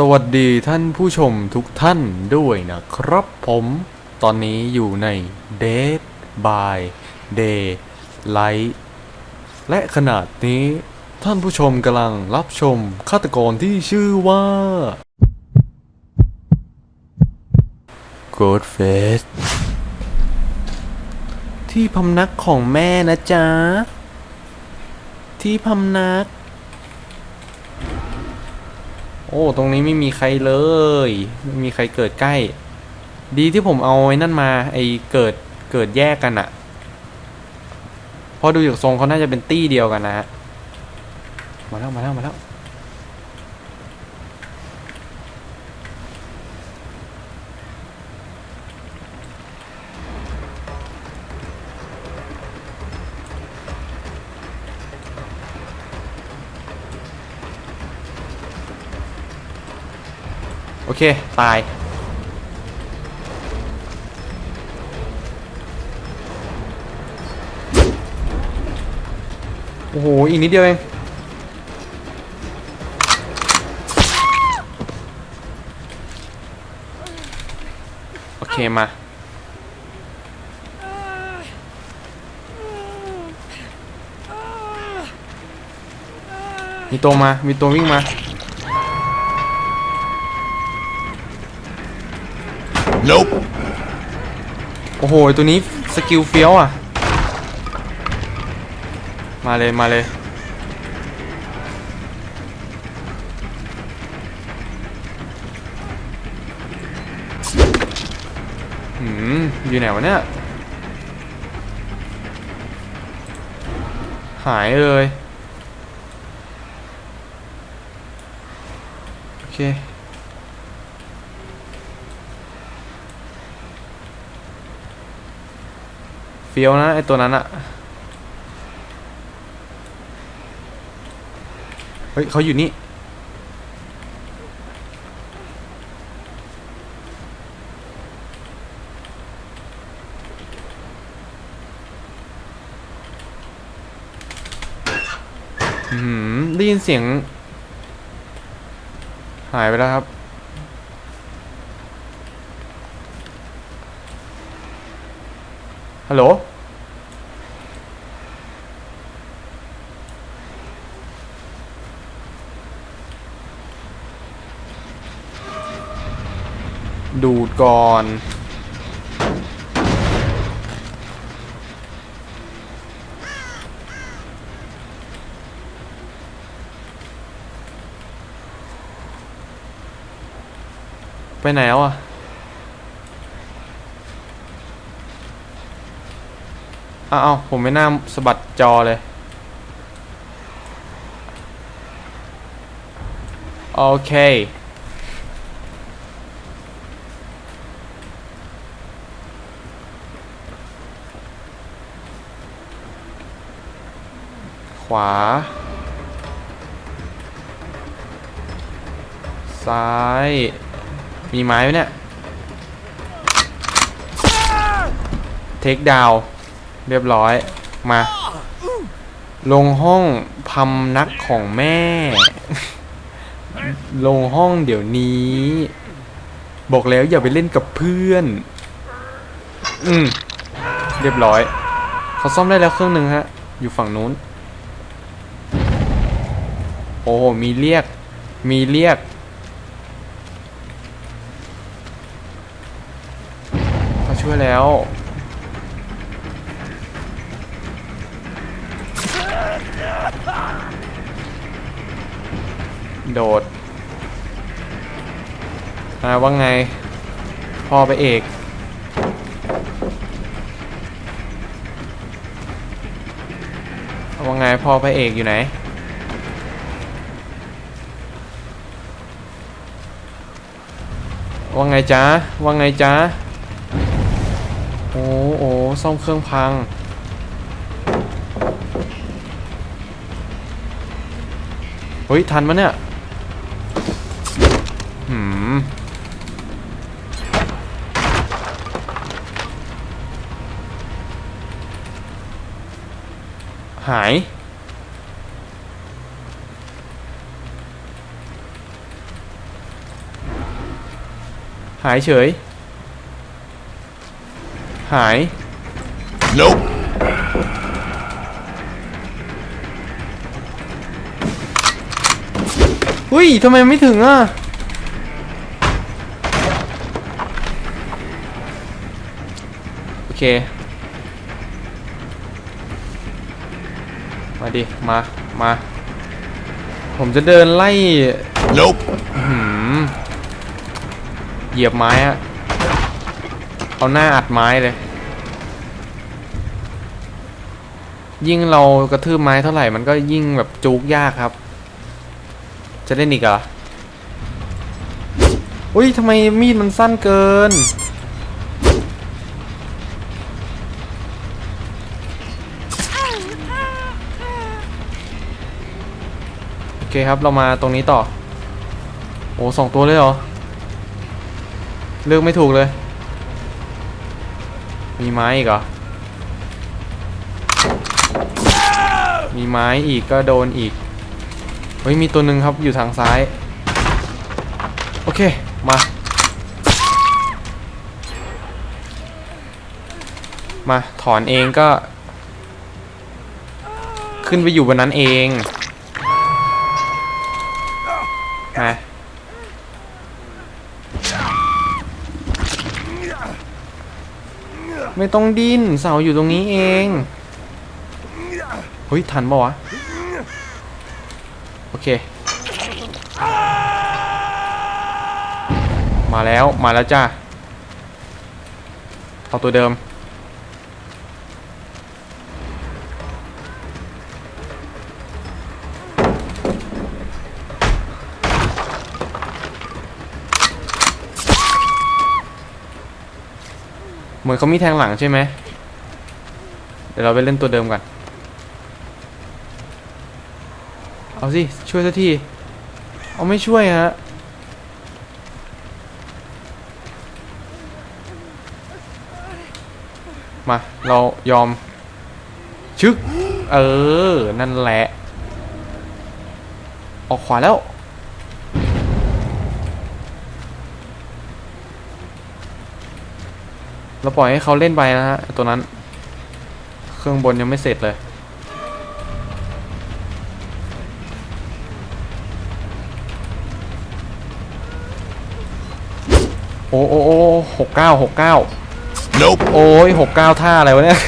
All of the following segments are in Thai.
สวัสดีท่านผู้ชมทุกท่านด้วยนะครับผมตอนนี้อยู่ใน Dead by Daylight และขนาดนี้ท่านผู้ชมกำลังรับชมฆาตกรที่ชื่อว่า Ghostface ที่พำนักของแม่นะจ๊ะ ที่พำนัก โอ้ ตรงนี้ไม่มีใครเลย ไม่มีใครเกิดใกล้ ดีที่ผมเอาไอ้นั่นมา ไอ้เกิด เกิดแยกกันอะเพอดูจากทรงเขาน่าจะเป็นตี้เดียวกันนะฮะ มาแล้ว มาแล้ว มาแล้ว โอเค ตาย โอ้โห อีกนิดเดียวเอง โอเค มา มีตัวมา มีตัววิ่งมา Nope. โอ้โห ตัวนี้สกิลเฟี้ยวอะ มาเลย มาเลยหืม อยู่ไหนวะเนี่ย หายเลย โอเค ฟี้ยวนะไอตัวนั้นอะเฮ้ยเขาอยู่นี่อืมได้ยินเสียง หายไปแล้วครับ ฮัลโหล ดูดก่อนไปไหนแล้วอะ อ้าวผมไม่น่าสะบัดจอเลย โอเค ขวา ซ้าย มีไม้ไหมเนี่ย เทคดาว เรียบร้อย มา ลงห้องพำนักของแม่ ลงห้องเดี๋ยวนี้ บอกแล้วอย่าไปเล่นกับเพื่อน อืม เรียบร้อย เขาซ่อมได้แล้วเครื่องหนึ่งฮะ อยู่ฝั่งนู้น โอ้มีเรียก มีเรียกเขาช่วยแล้ว โดดอ่าว่าไง พ่อไปเอกว่าไงพ่อพระเอกอยู่ไหน ว่าไงจ๊ะ ว่าไงจ๊ะ โอ้โอ้ซ่อมเครื่องพัง เฮ้ย ทันมะเนี่ย หืมหาย หายเฉย หาย Nope. หุ้ยทำไมไม่ถึงอะ โอ เค มาดิ มา มา ผมจะเดินไล่ Nope. หืมเหยียบไม้อะเอาหน้าอัดไม้เลย ยิ่งเรากระทืบไม้เท่าไหร่มันก็ยิ่งแบบจุกยากครับ จะเล่นอีกเหรออุ้ยทำไมมีดมันสั้นเกิน โอ เคครับเรามาตรงนี้ต่อ โอ้สองตัวเลยเหรอ เลือกไม่ถูกเลย มีไม้อีกเหรอ มีไม้อีกก็โดนอีก เฮ้ยมีตัวหนึ่งครับอยู่ทางซ้าย โอเค มา มาถอนเองก็ ขึ้นไปอยู่บนนั้นเอง ไม่ต้องดิ้นเสาอยู่ตรงนี้เองเฮ้ยทันปะวะโอเค มาแล้วมาแล้วจ้าเอาตัวเดิม มือนเขามีแทงหลังใช่ไหม เดี๋ยวเราไปเล่นตัวเดิมก่อน เอาสิ ช่วยสักที เอาไม่ช่วยฮะ มา เรายอม ชึก เออ นั่นแหละ ออกขวาแล้ว เราปล่อยให้เขาเล่นไปนะฮะตัวนั้น เครื่องบนยังไม่เสร็จเลย โอ้โอ้โอ้หกเก้าหกเก้า Nope. โอ้ยหกเก้าท่าอะไรวะเนี่ย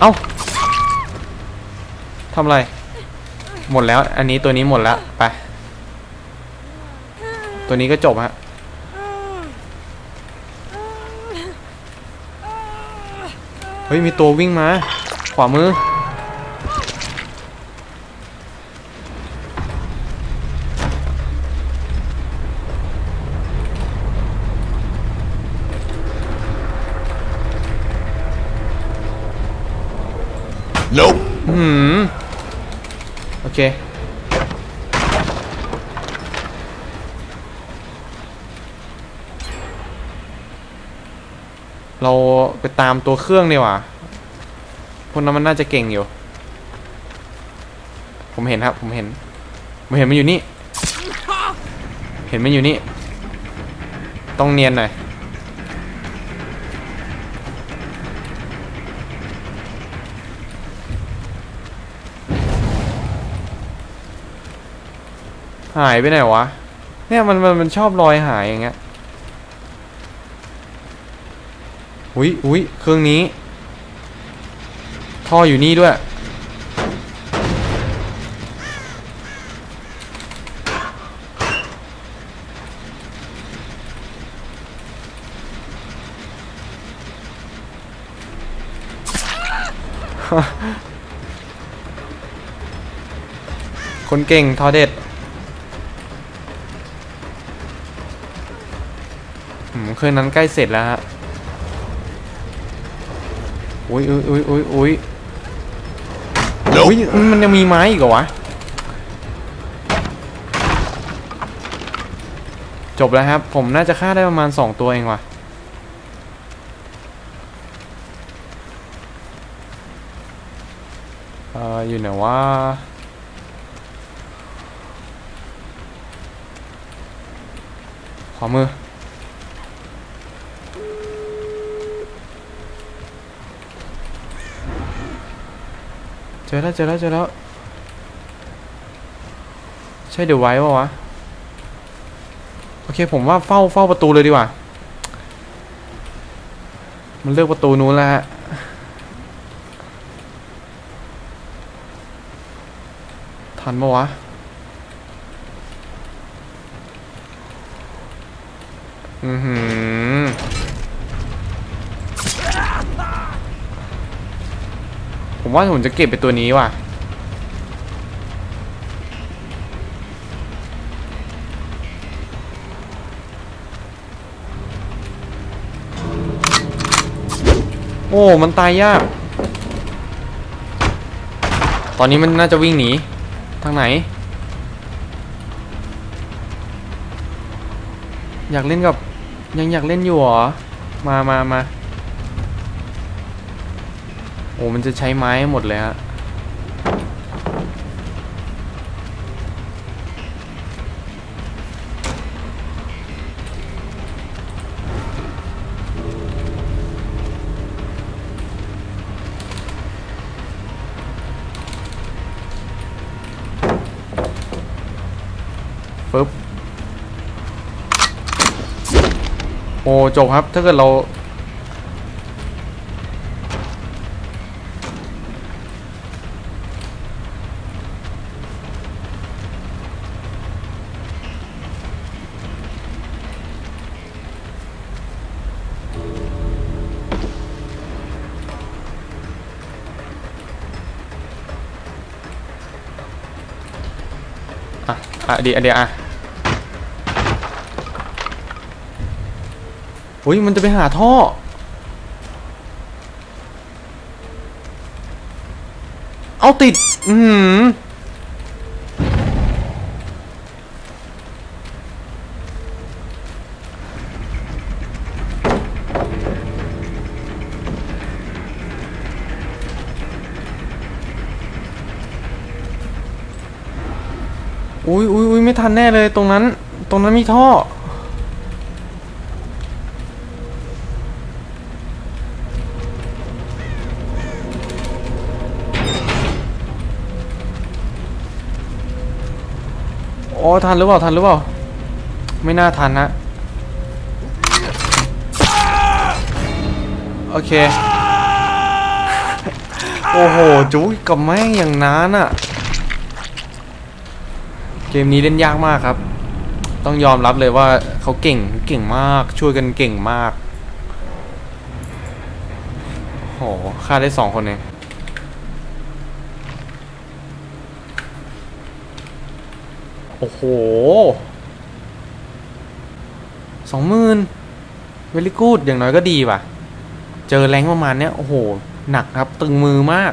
เอ้าทำอะไร หมดแล้ว อันนี้ตัวนี้หมดแล้ว ไป ตัวนี้ก็จบฮะ เฮ้ยมีตัววิ่งมา ขวามือ Nope. หืม โอเค เราไปตามตัวเครื่องดีกว่าพวกนั้นมันน่าจะเก่งอยู่ ผมเห็นครับ ผมเห็น ผมเห็นมันอยู่นี่ เห็นมันอยู่นี่ ต้องเนียนหน่อย หายไปไหนวะ เนี่ยมันมันมันชอบลอยหายอย่างเงี้ย อุ้ยอุ้ยเครื่องนี้ ท่ออยู่นี่ด้วย คนเก่งทอเด็ดอืมคืนนั้นใกล้เสร็จแล้วฮะ อุ้ยอุ้ยอุ้ยอุ้ยอุ้ย Nope. อุ้ยมันยังมีไม้อีกเหรอวะ จบแล้วครับ ผมน่าจะฆ่าได้ประมาณสองตัวเองว่ะ เอ่อ อยู่ไหนว่าอขวามือ เจอแล้วเจอแล้วเจอแล้ว ใช่เดี๋ยวไว้ปะวะ โอเคผมว่าเฝ้าเฝ้าประตูเลยดีกว่า มันเลือกประตูนู้นแล้วฮะทันปะวะอือหือ ผมว่าผมจะเก็บไปตัวนี้ว่ะ โอ้ มันตายยาก ตอนนี้มันน่าจะวิ่งหนี ทางไหน อยากเล่นกับ ยังอยากเล่นอยู่หรอ มามามา โอ้มันจะใช้ไม้หมดเลยฮะปึ๊บโอ้จบครับ ถ้าเกิดเรา อะอะเดี๋ยวเดี๋ยวอะอุ้ยมันจะไปหาท่อ เอาติด อืม อุ้ยอุ้ยอุ้ยไม่ทันแน่เลยตรงนั้น ตรงนั้นมีท่อ โอ้ทันหรือเปล่า ทันหรือเปล่า ไม่น่าทันนะ โอเค โอ้โห จุ๊ยกับแม่งอย่างนั้นอะ มนี้เล่นยากมากครับ ต้องยอมรับเลยว่าเขาเก่งเก่งมากช่วยกันเก่งมากโหฆ่าได้สองคนเองโอ้โหสองหมื่นเวลิกูดอย่างน้อยก็ดีว่ะ เจอแรงประมาณเนี้ย โอ้โห หนักครับ ตึงมือมาก